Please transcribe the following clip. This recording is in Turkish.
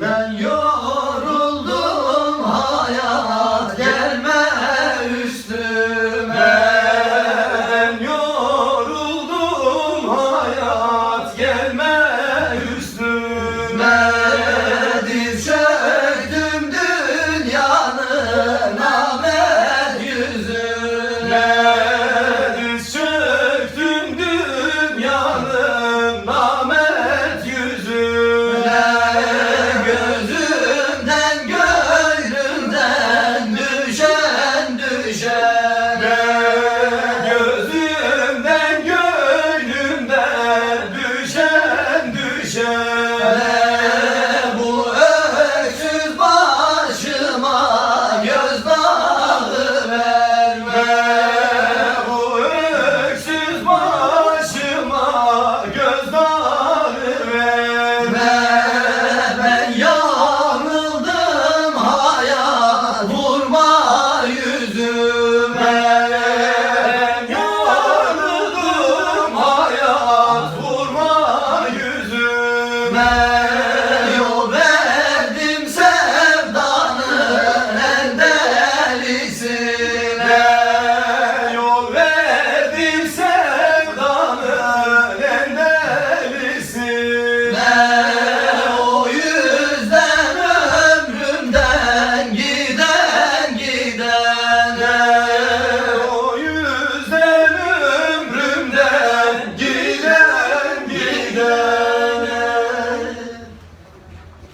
Ben yoruldum hayat gelme üstüme. Ben yoruldum hayat gelme üstüme. Diz çöktüm dünyanın ahmet yüzüne.